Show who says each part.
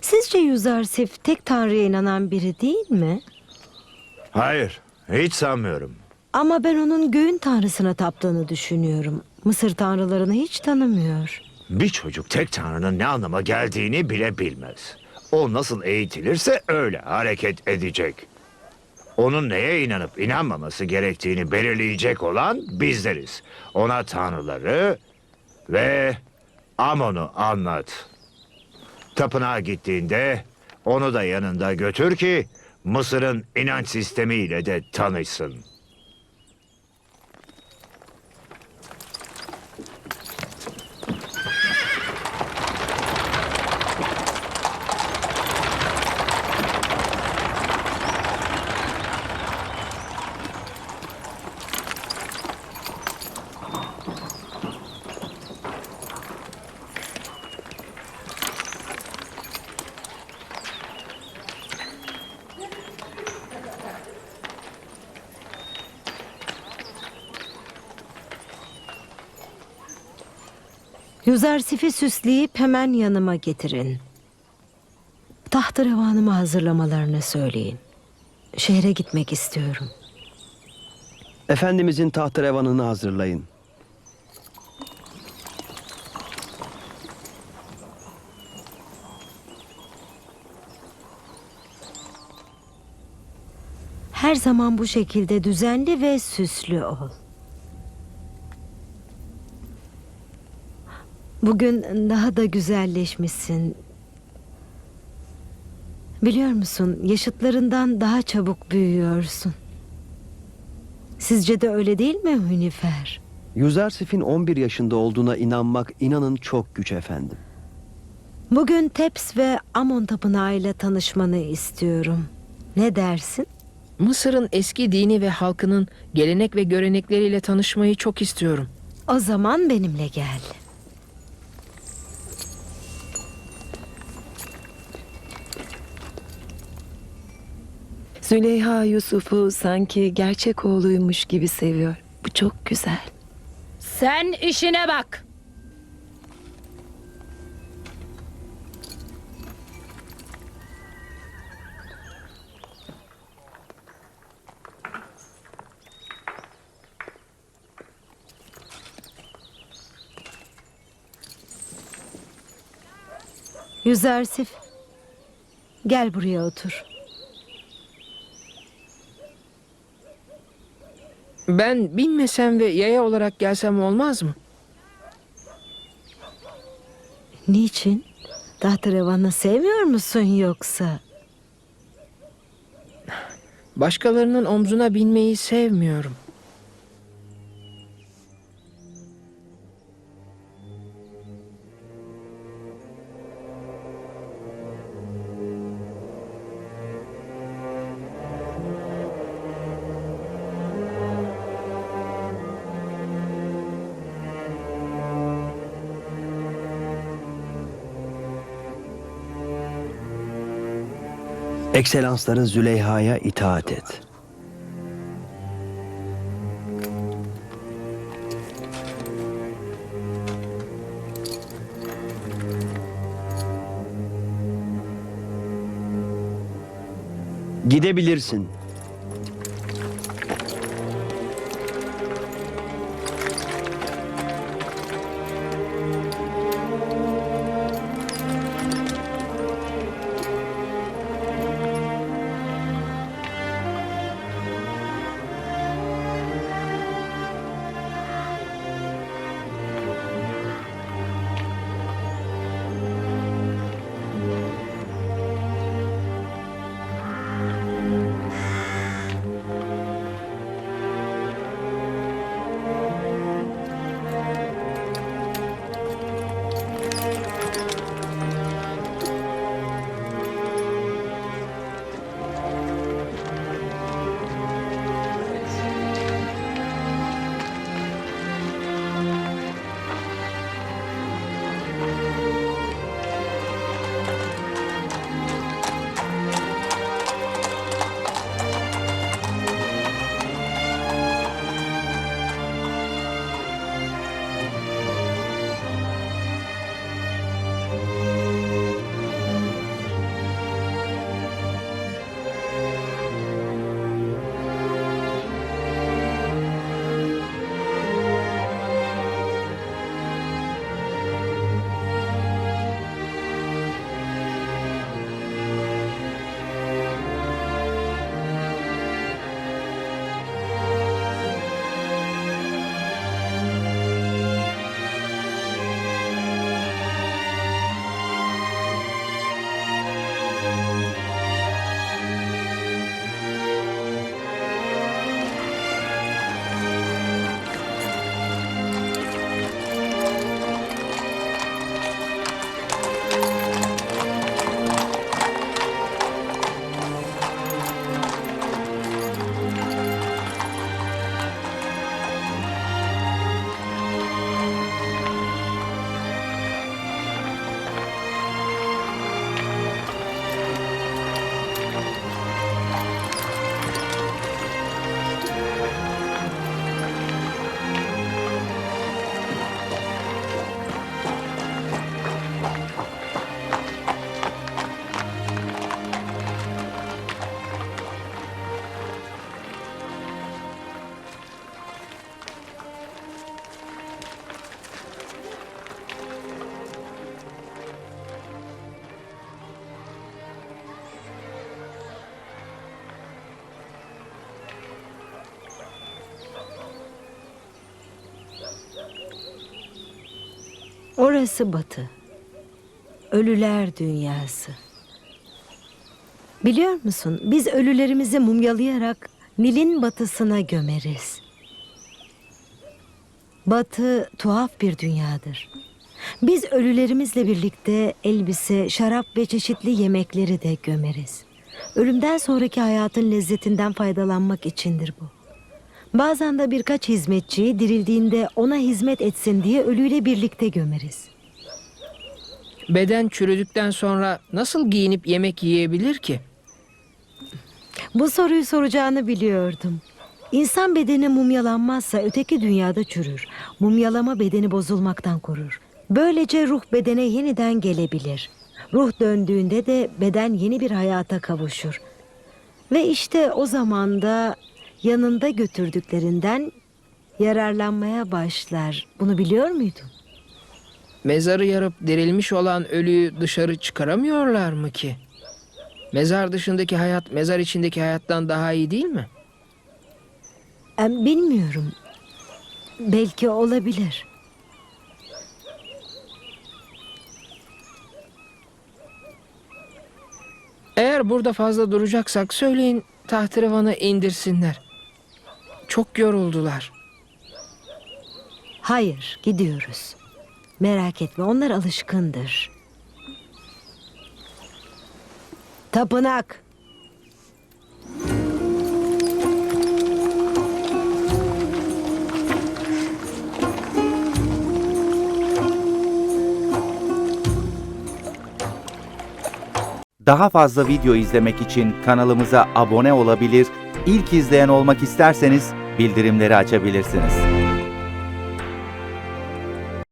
Speaker 1: Sizce Yüzarsif tek tanrıya inanan biri değil mi?
Speaker 2: Hayır, hiç sanmıyorum.
Speaker 1: Ama ben onun göğün tanrısına taptığını düşünüyorum. Mısır tanrılarını hiç tanımıyor.
Speaker 2: Bir çocuk tek tanrının ne anlama geldiğini bile bilmez. O nasıl eğitilirse öyle hareket edecek. Onun neye inanıp inanmaması gerektiğini belirleyecek olan bizleriz. Ona tanrıları ve Amon'u anlat. Tapınağa gittiğinde onu da yanında götür ki Mısır'ın inanç sistemiyle de tanışsın.
Speaker 1: Yüzarsif'i süsleyip hemen yanıma getirin. Tahterevanımı hazırlamalarını söyleyin. Şehre gitmek istiyorum.
Speaker 3: Efendimizin tahterevanını hazırlayın.
Speaker 1: Her zaman bu şekilde düzenli ve süslü ol. Bugün daha da güzelleşmişsin. Biliyor musun, yaşıtlarından daha çabuk büyüyorsun. Sizce de öyle değil mi Hünifer?
Speaker 3: Yüzarsif'in 11 yaşında olduğuna inanmak inanın çok güç efendim.
Speaker 1: Bugün Teps ve Amon tapınağıyla tanışmanı istiyorum. Ne dersin?
Speaker 4: Mısır'ın eski dini ve halkının gelenek ve görenekleriyle tanışmayı çok istiyorum.
Speaker 1: O zaman benimle gel.
Speaker 5: Züleyha Yusuf'u sanki gerçek oğluymuş gibi seviyor. Bu çok güzel.
Speaker 6: Sen işine bak.
Speaker 1: Yüzersif. Gel buraya otur.
Speaker 4: Ben binmesem ve yaya olarak gelsem olmaz mı?
Speaker 1: Niçin? Tahterevanı sevmiyor musun yoksa?
Speaker 4: Başkalarının omzuna binmeyi sevmiyorum.
Speaker 3: Ekselansları Züleyha'ya itaat et. Gidebilirsin.
Speaker 1: Burası batı. Ölüler dünyası. Biliyor musun? Biz ölülerimizi mumyalayarak Nil'in batısına gömeriz. Batı tuhaf bir dünyadır. Biz ölülerimizle birlikte elbise, şarap ve çeşitli yemekleri de gömeriz. Ölümden sonraki hayatın lezzetinden faydalanmak içindir bu. Bazen de birkaç hizmetçiyi dirildiğinde ona hizmet etsin diye ölüyle birlikte gömeriz.
Speaker 4: Beden çürüdükten sonra nasıl giyinip yemek yiyebilir ki?
Speaker 1: Bu soruyu soracağını biliyordum. İnsan bedeni mumyalanmazsa öteki dünyada çürür. Mumyalama bedeni bozulmaktan korur. Böylece ruh bedene yeniden gelebilir. Ruh döndüğünde de beden yeni bir hayata kavuşur. Ve işte o zaman da yanında götürdüklerinden yararlanmaya başlar. Bunu biliyor muydun?
Speaker 4: Mezarı yarıp dirilmiş olan ölüyü dışarı çıkaramıyorlar mı ki? Mezar dışındaki hayat mezar içindeki hayattan daha iyi değil mi?
Speaker 1: Em, bilmiyorum. Belki olabilir.
Speaker 4: Eğer burada fazla duracaksak söyleyin tahterevanı indirsinler. Çok yoruldular.
Speaker 1: Hayır, gidiyoruz. Merak etme, onlar alışkındır. Tapınak.
Speaker 7: Daha fazla video izlemek için kanalımıza abone olabilir, ilk izleyen olmak isterseniz bildirimleri açabilirsiniz.